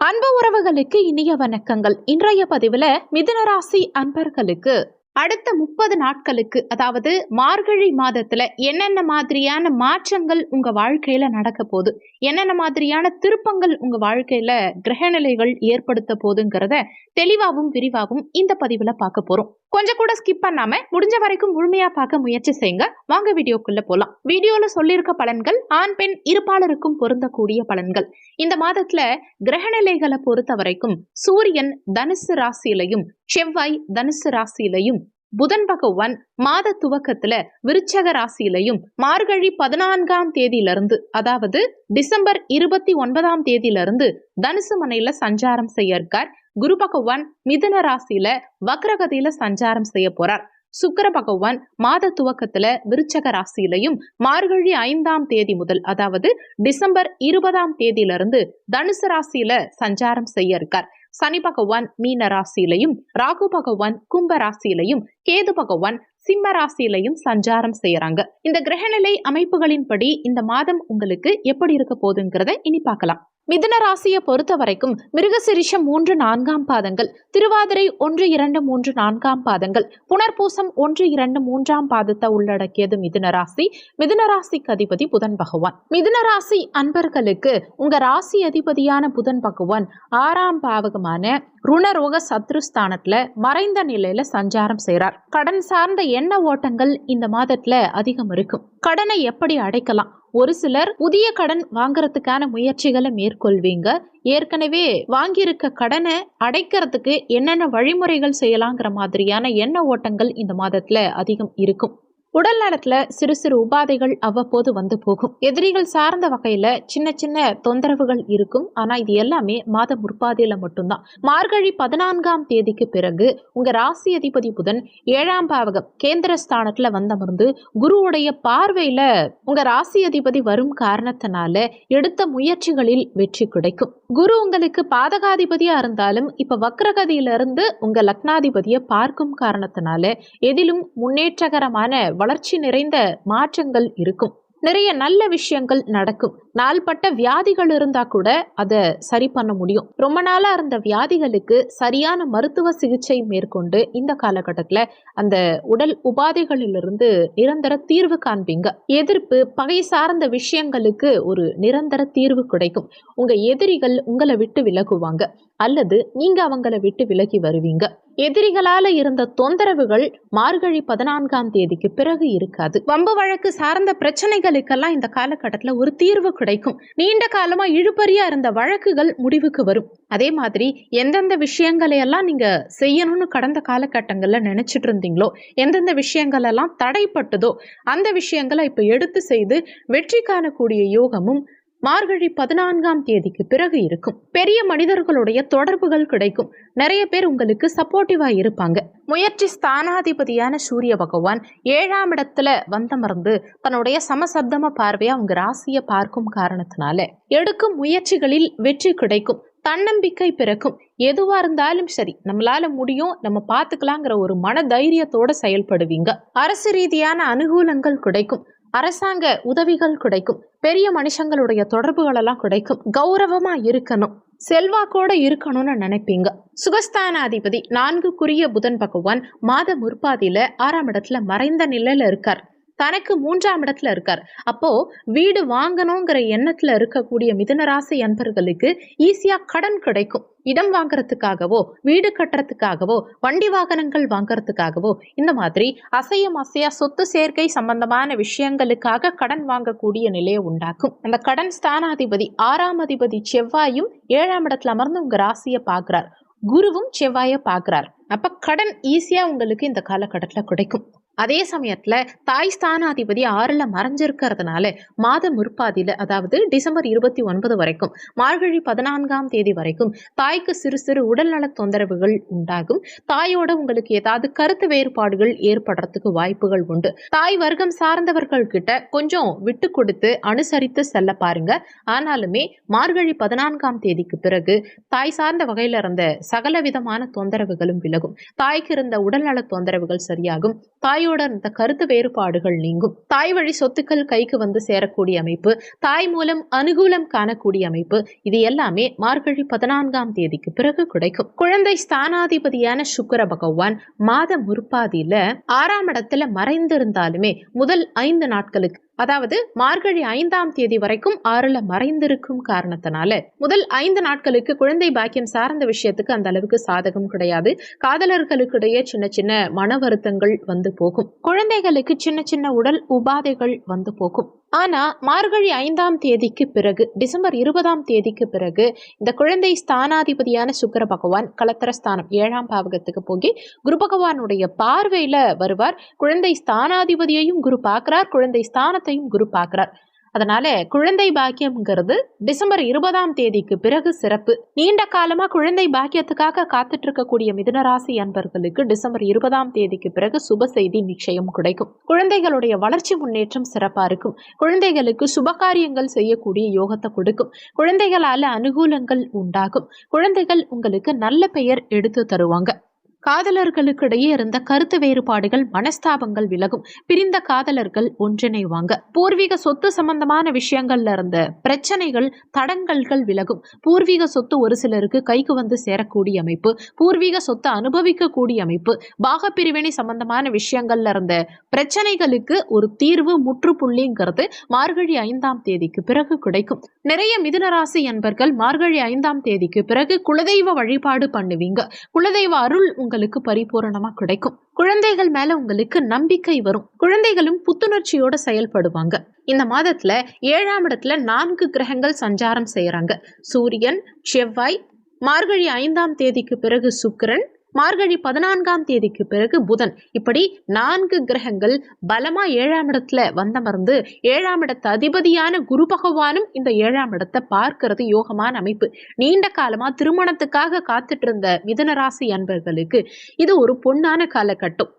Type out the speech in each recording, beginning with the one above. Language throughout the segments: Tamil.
அன்பு உறவுகளுக்கு இனிய வணக்கங்கள். இன்றைய பதிவுல மிதுனராசி அன்பர்களுக்கு அடுத்த முப்பது நாட்களுக்கு அதாவது மார்கழி மாதத்துல என்னென்ன மாதிரியான மாற்றங்கள் உங்க வாழ்க்கையில நடக்க போகுது? என்னென்ன மாதிரியான திருப்பங்கள் உங்க வாழ்க்கையில கிரகநிலைகள் ஏற்படுத்த போதுங்கிறத தெளிவாகவும் விரிவாகவும் இந்த பதிவுல பார்க்க போறோம். கொஞ்சம் கூட ஸ்கிப் பண்ணாம முடிஞ்ச வரைக்கும் முழுமையா பார்க்க முயற்சி செய்யுங்க. வாங்க வீடியோக்குள்ள போலாம். வீடியோல சொல்லியிருக்க பலன்கள் ஆண் பெண் இருப்பாளருக்கும் பொருந்தக்கூடிய பலன்கள். இந்த மாதத்துல கிரகநிலைகளை பொறுத்த வரைக்கும் சூரியன் தனுசு ராசியிலையும் செவ்வாய் தனுசு ராசியிலையும் புதன் பகவான் மாத துவக்கத்துல விருச்சக ராசியிலையும் மார்கழி பதினான்காம் தேதியிலிருந்து அதாவது டிசம்பர் இருபத்தி ஒன்பதாம் தேதியிலிருந்து தனுசு மனையில சஞ்சாரம் செய்ய இருக்கார். குரு பகவான் மிதுன ராசியில வக்ரகதியில சஞ்சாரம் செய்ய போறார். சுக்கர பகவான் மாத துவக்கத்துல விருச்சக ராசியிலையும் மார்கழி ஐந்தாம் தேதி முதல் அதாவது டிசம்பர் இருபதாம் தேதியிலிருந்து தனுசு ராசியில சஞ்சாரம் செய்ய இருக்கார். சனி பகவான் மீன ராசியிலையும் ராகு பகவான் கும்ப ராசியிலையும் கேது பகவான் சிம்ம ராசியிலையும் சஞ்சாரம் செய்யறாங்க. இந்த கிரகநிலை அமைப்புகளின்படி இந்த மாதம் உங்களுக்கு எப்படி இருக்க போகுதுங்கிறத இனி பார்க்கலாம். மிதுன ராசியை பொறுத்த வரைக்கும் மிருகசிரிஷம் மூன்று நான்காம் பாதங்கள் திருவாதிரை ஒன்று இரண்டு மூன்று நான்காம் பாதங்கள் புனர்பூசம் ஒன்று இரண்டு மூன்றாம் பாதத்தை உள்ளடக்கியது மிதுன ராசி. மிதுன ராசிக்கு அதிபதி புதன் பகவான். மிதுன ராசி அன்பர்களுக்கு உங்க ராசி அதிபதியான புதன் பகவான் ஆறாம் பாவகமான ருணரோக சத்ருஸ்தானத்துல மறைந்த நிலையில சஞ்சாரம் செய்கிறார் கடன் சார்ந்த எண்ண ஓட்டங்கள் இந்த மாதத்துல அதிகம் இருக்கும். கடனை எப்படி அடைக்கலாம்? ஒரு சிலர் புதிய கடன் வாங்குறதுக்கான முயற்சிகளை மேற்கொள்வீங்க. ஏற்கனவே வாங்கியிருக்க கடனை அடைக்கிறதுக்கு என்னென்ன வழிமுறைகள் செய்யலாங்கிற மாதிரியான எண்ண ஓட்டங்கள் இந்த மாதத்தில் அதிகம் இருக்கும். உடல் நலத்துல சிறு சிறு உபாதைகள் அவ்வப்போது வந்து போகும். எதிரிகள் சார்ந்த வகையில சின்ன சின்ன தொந்தரவுகள் இருக்கும். ஆனா இது எல்லாமே மாத முற்பாதையில மட்டும்தான். மார்கழி பதினான்காம் தேதிக்கு பிறகு உங்க ராசி அதிபதி புதன் ஏழாம் பாவகம் கேந்திர ஸ்தானத்துல வந்தமர்ந்து குருவுடைய பார்வையில உங்க ராசி அதிபதி வரும் காரணத்தினால எடுத்த முயற்சிகளில் வெற்றி கிடைக்கும். குரு உங்களுக்கு பாதகாதிபதியா இருந்தாலும் இப்ப வக்ரகதியிலிருந்து உங்க லக்னாதிபதியை பார்க்கும் காரணத்தினால எதிலும் முன்னேற்றகரமான வளர்ச்சி நிறைந்த மாற்றங்கள் இருக்கும். நிறைய நல்ல விஷயங்கள் நடக்கும். நாள்பட்ட வியாதிகள் இருந்தா கூட அதை சரி பண்ண முடியும். ரொம்ப நாளா இருந்த வியாதிகளுக்கு சரியான மருத்துவ சிகிச்சை மேற்கொண்டு இந்த காலகட்டத்துல அந்த உடல் உபாதைகளிலிருந்து நிரந்தர தீர்வு காண்பீங்க. எதிர்ப்பு பகை சார்ந்த விஷயங்களுக்கு ஒரு நிரந்தர தீர்வு கிடைக்கும். உங்க எதிரிகள் உங்களை விட்டு விலகுவாங்க. அல்லது நீங்க அவங்கள விட்டு விலகி வருவீங்க. எதிரிகளால இருந்த தொந்தரவுகள் மார்கழி பதினான்காம் தேதிக்கு பிறகு இருக்காது. வம்பு வழக்கு சார்ந்த பிரச்சனைகளுக்கெல்லாம் இந்த காலகட்டத்தில் ஒரு தீர்வு கிடைக்கும். நீண்ட காலமா இழுபறியா இருந்த வழக்குகள் முடிவுக்கு வரும். அதே மாதிரி எந்தெந்த விஷயங்களை எல்லாம் நீங்க செய்யணும்னு கடந்த காலகட்டங்களில் நினைச்சிட்டு இருந்தீங்களோ எந்தெந்த விஷயங்கள் எல்லாம் தடைப்பட்டதோ அந்த விஷயங்களை இப்ப எடுத்து செய்து வெற்றி காணக்கூடிய யோகமும் மார்கழி பதினான்காம் தேதிக்கு பிறகு இருக்கும். பெரிய மனிதர்களுடைய தொடர்புகள் கிடைக்கும். நிறைய பேர் உங்களுக்கு சப்போர்ட்டிவா இருப்பாங்க. முயற்சி ஸ்தானாதிபதியான சூரிய பகவான் ஏழாம் இடத்துல வந்தமர்ந்து தன்னுடைய சமசப்தம பார்வையா உங்க ராசியை பார்க்கும் காரணத்தினால எடுக்கும் முயற்சிகளில் வெற்றி கிடைக்கும். தன்னம்பிக்கை பிறக்கும். எதுவா இருந்தாலும் சரி நம்மளால முடியும். நம்ம பார்த்துக்கலாங்கிற ஒரு மன தைரியத்தோட செயல்படுவீங்க. அரசு ரீதியான அனுகூலங்கள் கிடைக்கும். அரசாங்க உதவிகள் கிடைக்கும். பெரிய மனுஷங்களுடைய தொடர்புகளெல்லாம் கிடைக்கும். கௌரவமா இருக்கணும். செல்வாக்கோட இருக்கணும்னு நினைப்பீங்க. சுகஸ்தானாதிபதி நான்குக்குரிய புதன் பகவான் மாத முற்பாதியில ஆறாம் இடத்துல மறைந்த நிலையில இருக்கார். தனக்கு மூன்றாம் இடத்துல இருக்கார். அப்போ வீடு வாங்கணுங்கிற எண்ணத்துல இருக்கக்கூடிய மிதனராசி அன்பர்களுக்கு ஈஸியா கடன் கிடைக்கும். இடம் வாங்குறதுக்காகவோ வீடு கட்டுறதுக்காகவோ வண்டி வாகனங்கள் வாங்குறதுக்காகவோ இந்த மாதிரி அசையும் அசையா சொத்து சேர்க்கை சம்பந்தமான விஷயங்களுக்காக கடன் வாங்கக்கூடிய நிலையை உண்டாக்கும். அந்த கடன் ஸ்தானாதிபதி ஆறாம் அதிபதி செவ்வாயும் ஏழாம் இடத்துல அமர்ந்து உங்க ராசியை பார்க்கிறார். குருவும் செவ்வாயை பார்க்கிறார். அப்ப கடன் ஈஸியா உங்களுக்கு இந்த காலகட்டத்தில் கிடைக்கும். அதே சமயத்தில் தாய் ஸ்தானாதிபதி ஆறில் மறைஞ்சிருக்கிறதுனால மாத முற்பாதியில் அதாவது டிசம்பர் இருபத்தி ஒன்பது வரைக்கும் மார்கழி பதினான்காம் தேதி வரைக்கும் தாய்க்கு சிறு சிறு உடல்நல தொந்தரவுகள் உண்டாகும். தாயோட உங்களுக்கு ஏதாவது கருத்து வேறுபாடுகள் ஏற்படுறதுக்கு வாய்ப்புகள் உண்டு. தாய் வர்க்கம் சார்ந்தவர்கள் கிட்ட கொஞ்சம் விட்டு கொடுத்து அனுசரித்து செல்ல பாருங்க. ஆனாலுமே மார்கழி பதினான்காம் தேதிக்கு பிறகு தாய் சார்ந்த வகையில் இருந்த சகல விதமான தொந்தரவுகளும் விலகும். தாய்க்கு இருந்த உடல்நல தொந்தரவுகள் சரியாகும். தாய் தாயோட அந்த கருத்து வேறுபாடுகள் நீங்கும். தாய் வழி சொத்துக்கள் கைக்கு வந்து சேரக்கூடிய அமைப்பு தாய் மூலம் அனுகூலம் காணக்கூடிய அமைப்பு இது எல்லாமே மார்கழி பதினான்காம் தேதிக்கு பிறகு கிடைக்கும். குழந்தை ஸ்தானாதிபதியான சுக்கிர பகவான் மாத முற்பாதியில ஆறாம் இடத்துல மறைந்திருந்தாலுமே முதல் ஐந்து நாட்களுக்கு அதாவது மார்கழி ஐந்தாம் தேதி வரைக்கும் ஆறுல மறைந்திருக்கும் காரணத்தினால. முதல் ஐந்து நாட்களுக்கு குழந்தை பாக்கியம் சார்ந்த விஷயத்துக்கு அந்த அளவுக்கு சாதகம் கிடையாது. காதலர்களுக்கிடையே சின்ன சின்ன மன வருத்தங்கள் வந்து போகும். குழந்தைகளுக்கு சின்ன சின்ன உடல் உபாதைகள் வந்து போகும். ஆனால் மார்கழி ஐந்தாம் தேதிக்கு பிறகு டிசம்பர் இருபதாம் தேதிக்கு பிறகு இந்த குழந்தை ஸ்தானாதிபதியான சுக்கிர பகவான் கலத்தரஸ்தானம் ஏழாம் பாவகத்துக்கு போய் குரு பகவானுடைய பார்வையில் வருவார். குழந்தை ஸ்தானாதிபதியையும் குரு பார்க்கிறார் குழந்தை ஸ்தானத்தையும் குரு பார்க்கிறார். அதனால குழந்தை பாக்கியம்ங்கிறது டிசம்பர் இருபதாம் தேதிக்கு பிறகு சிறப்பு. நீண்ட காலமா குழந்தை பாக்கியத்துக்காக காத்துட்டு இருக்கக்கூடிய மிதுனராசி அன்பர்களுக்கு டிசம்பர் இருபதாம் தேதிக்கு பிறகு சுப செய்தி நிச்சயம் கிடைக்கும். குழந்தைகளுடைய வளர்ச்சி முன்னேற்றம் சிறப்பா இருக்கும். குழந்தைகளுக்கு சுபகாரியங்கள் செய்யக்கூடிய யோகத்தை கொடுக்கும். குழந்தைகளால அனுகூலங்கள் உண்டாகும். குழந்தைகள் உங்களுக்கு நல்ல பெயர் எடுத்து தருவாங்க. காதலர்களுக்கிடையே இருந்த கருத்து வேறுபாடுகள் மனஸ்தாபங்கள் விலகும். பிரிந்த காதலர்கள் ஒன்றிணைவாங்க. பூர்வீக சொத்து சம்பந்தமான விஷயங்கள்ல இருந்த பிரச்சனைகள் தடங்கல்கள் விலகும். பூர்வீக சொத்து ஒரு சிலருக்கு கைக்கு வந்து சேரக்கூடிய அமைப்பு. பூர்வீக சொத்தை அனுபவிக்கக்கூடிய அமைப்பு. பாகப்பிரிவினை சம்பந்தமான விஷயங்கள்ல இருந்த பிரச்சனைகளுக்கு ஒரு தீர்வு முற்றுப்புள்ளிங்கிறது மார்கழி ஐந்தாம் தேதிக்கு பிறகு கிடைக்கும். நிறைய மிதுனராசி என்பர்கள் மார்கழி ஐந்தாம் தேதிக்கு பிறகு குலதெய்வ வழிபாடு பண்ணுவீங்க. குலதெய்வ அருள் உங்களுக்கு பரிபூரணமா கிடைக்கும். குழந்தைகள் மேல உங்களுக்கு நம்பிக்கை வரும். குழந்தைகளும் புத்துணர்ச்சியோட செயல்படுவாங்க. இந்த மாதத்துல ஏழாம் இடத்துல நான்கு கிரகங்கள் சஞ்சாரம் செய்யறாங்க சூரியன் செவ்வாய் மார்கழி ஐந்தாம் தேதிக்கு பிறகு சுக்கிரன் மார்கழி பதினான்காம் தேதிக்கு பிறகு புதன். இப்படி நான்கு கிரகங்கள் பலமா ஏழாம் இடத்துல வந்தமர்ந்து ஏழாம் இடத்து அதிபதியான குரு பகவானும் இந்த ஏழாம் இடத்தை பார்க்கிறது யோகமான அமைப்பு. நீண்ட காலமா திருமணத்துக்காக காத்துட்டு இருந்த மிதனராசி அன்பர்களுக்கு இது ஒரு பொன்னான காலகட்டம்.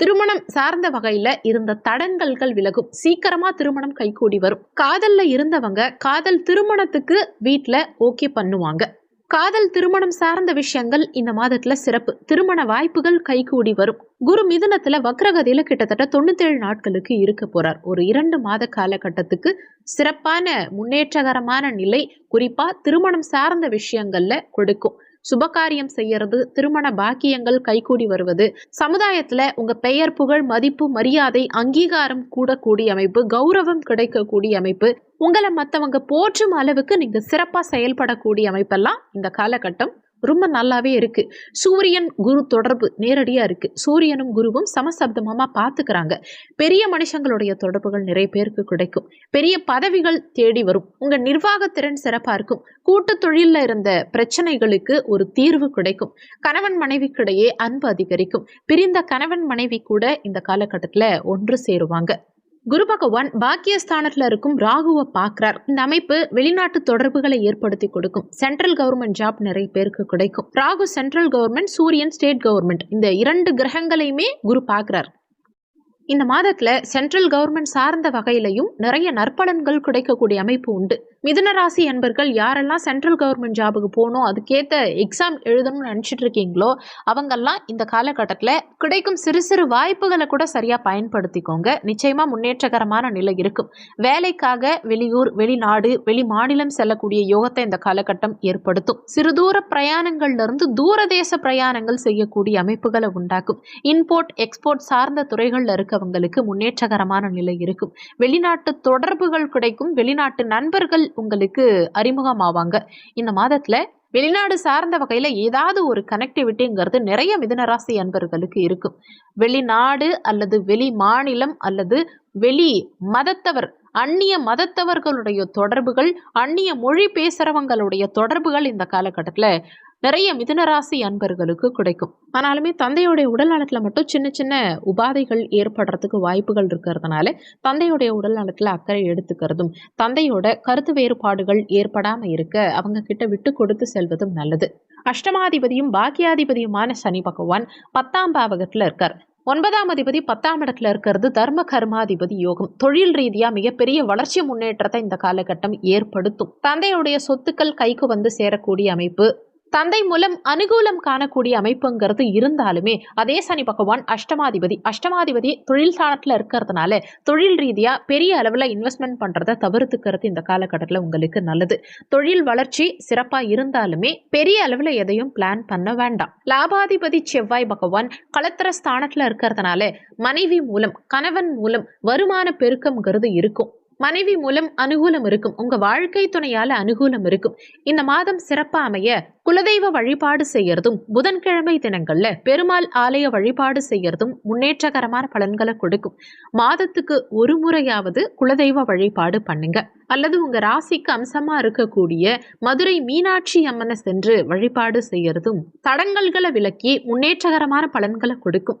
திருமணம் சார்ந்த வகையில இருந்த தடங்கல்கள் விலகும். சீக்கிரமா திருமணம் கைகூடி வரும். காதல்ல இருந்தவங்க காதல் திருமணத்துக்கு வீட்டுல ஓகே பண்ணுவாங்க. காதல் திருமணம் சார்ந்த விஷயங்கள் இந்த மாதத்துல சிறப்பு. திருமண வாய்ப்புகள் கைகூடி வரும். குரு மிதுனத்துல வக்ரகதியில கிட்டத்தட்ட தொண்ணூத்தேழு நாட்களுக்கு இருக்க போறார். ஒரு இரண்டு மாத காலகட்டத்துக்கு சிறப்பான முன்னேற்றகரமான நிலை குறிப்பா திருமணம் சார்ந்த விஷயங்கள்ல கொடுக்கும். சுபகாரியம் செய்யறது திருமண பாக்கியங்கள் கைகூடி வருவது சமுதாயத்துல உங்க பெயர் புகழ் மதிப்பு மரியாதை அங்கீகாரம் கூடக்கூடிய அமைப்பு கௌரவம் கிடைக்கக்கூடிய அமைப்பு உங்களை மற்றவங்க போற்றும் அளவுக்கு நீங்கள் சிறப்பாக செயல்படக்கூடிய அமைப்பெல்லாம் இந்த காலகட்டம் ரொம்ப நல்லாவே இருக்கு. சூரியன் குரு தொடர்பு நேரடியா இருக்கு. சூரியனும் குருவும் சமசப்தமா பார்த்துக்கிறாங்க பெரிய மனுஷங்களுடைய தொடர்புகள் நிறைய பேருக்கு கிடைக்கும். பெரிய பதவிகள் தேடி வரும். உங்க நிர்வாகத்திறன் சிறப்பா இருக்கும். கூட்டு தொழிலில் இருந்த பிரச்சனைகளுக்கு ஒரு தீர்வு கிடைக்கும். கணவன் மனைவிக்கிடையே அன்பு அதிகரிக்கும். பிரிந்த கணவன் மனைவி கூட இந்த காலகட்டத்தில் ஒன்று சேருவாங்க. குரு பகவான் பாக்கியஸ்தானத்தில் இருக்கும் ராகுவை பார்க்கிறார். இந்த அமைப்பு வெளிநாட்டு தொடர்புகளை ஏற்படுத்தி கொடுக்கும். சென்ட்ரல் கவர்மெண்ட் ஜாப் நிறைய பேருக்கு கிடைக்கும். ராகு சென்ட்ரல் கவர்மெண்ட் சூரியன் ஸ்டேட் கவர்மெண்ட் இந்த இரண்டு கிரகங்களையுமே குரு பார்க்கிறார். இந்த மாதத்துல சென்ட்ரல் கவர்மெண்ட் சார்ந்த வகையிலையும் நிறைய நற்பலன்கள் கிடைக்கக்கூடிய அமைப்பு உண்டு. மிதுன ராசி என்பர்கள் யாரெல்லாம் சென்ட்ரல் கவர்மெண்ட் ஜாபுக்கு போகணும் அதுக்கேற்ற எக்ஸாம் எழுதணும்னு நினச்சிட்டு இருக்கீங்களோ அவங்கெல்லாம் இந்த காலகட்டத்தில் கிடைக்கும் சிறு சிறு வாய்ப்புகளை கூட சரியாக பயன்படுத்திக்கோங்க. நிச்சயமாக முன்னேற்றகரமான நிலை இருக்கும். வேலைக்காக வெளியூர் வெளிநாடு வெளி மாநிலம் செல்லக்கூடிய யோகத்தை இந்த காலகட்டம் ஏற்படுத்தும். சிறு தூர பிரயாணங்கள்ல தூர தேச பிரயாணங்கள் செய்யக்கூடிய அமைப்புகளை உண்டாக்கும். இம்போர்ட் எக்ஸ்போர்ட் சார்ந்த துறைகளில் இருக்கவங்களுக்கு முன்னேற்றகரமான நிலை இருக்கும். வெளிநாட்டு தொடர்புகள் கிடைக்கும். வெளிநாட்டு நண்பர்கள் உங்களுக்கு அறிமுகமாவாங்க. இந்த மாதத்துல வெளிநாடு சார்ந்த வகையில் ஏதாவது ஒரு கனெக்டிவிட்டிங்கிறது நிறைய மிதனராசி அன்பர்களுக்கு இருக்கும். வெளிநாடு அல்லது வெளி மாநிலம் அல்லது வெளி மதத்தவர் அந்நிய மதத்தவர்களுடைய தொடர்புகள் அந்நிய மொழி பேசுகிறவங்களுடைய தொடர்புகள் இந்த காலகட்டத்தில் நிறைய மிதுனராசி அன்பர்களுக்கு கிடைக்கும். ஆனாலுமே தந்தையுடைய உடல் நலத்தில் மட்டும் சின்ன சின்ன உபாதைகள் ஏற்படுறதுக்கு வாய்ப்புகள் இருக்கிறதுனால தந்தையுடைய உடல் நலத்தில் அக்கறை எடுத்துக்கிறதும் தந்தையோட கருத்து வேறுபாடுகள் ஏற்படாமல் இருக்க அவங்க கிட்ட விட்டு கொடுத்து செல்வதும் நல்லது. அஷ்டமாதிபதியும் பாக்கியாதிபதியுமான சனி பகவான் பத்தாம் பாவகத்தில் இருக்கார். ஒன்பதாம் அதிபதி பத்தாம் இடத்துல இருக்கிறது தர்ம கர்மாதிபதி யோகம். தொழில் ரீதியாக மிகப்பெரிய வளர்ச்சி முன்னேற்றத்தை இந்த காலகட்டம் ஏற்படுத்தும். தந்தையுடைய சொத்துக்கள் கைக்கு வந்து சேரக்கூடிய அமைப்பு தந்தை மூலம் அனுகூலம் காணக்கூடிய அமைப்புங்கிறது இருந்தாலுமே அதே சனி பகவான் அஷ்டமாதிபதி. அஷ்டமாதிபதி தொழில் சாணத்தில் இருக்கிறதுனால தொழில் ரீதியாக பெரிய அளவில் இன்வெஸ்ட்மெண்ட் பண்ணுறதை தவிர்த்துக்கிறது இந்த காலகட்டத்தில் உங்களுக்கு நல்லது. தொழில் வளர்ச்சி சிறப்பாக இருந்தாலுமே பெரிய அளவில் எதையும் பிளான் பண்ண வேண்டாம். லாபாதிபதி செவ்வாய் பகவான் களத்திர ஸ்தானத்தில் இருக்கிறதுனால மனைவி மூலம் கணவன் மூலம் வருமான பெருக்கம்ங்கிறது இருக்கும். மனைவி மூலம் அனுகூலம் இருக்கும். உங்க வாழ்க்கை துணையால அனுகூலம் இருக்கும். இந்த மாதம் சிறப்பா அமைய குலதெய்வ வழிபாடு செய்யறதும் புதன்கிழமை தினங்கள்ல பெருமாள் ஆலய வழிபாடு செய்யறதும் முன்னேற்றகரமான பலன்களை கொடுக்கும். மாதத்துக்கு ஒரு முறையாவது குலதெய்வ வழிபாடு பண்ணுங்க. அல்லது உங்க ராசிக்கு அம்சமா இருக்கக்கூடிய மதுரை மீனாட்சி அம்மனை சென்று வழிபாடு செய்யறதும் தடங்கல்களை விலக்கி முன்னேற்றகரமான பலன்களை கொடுக்கும்.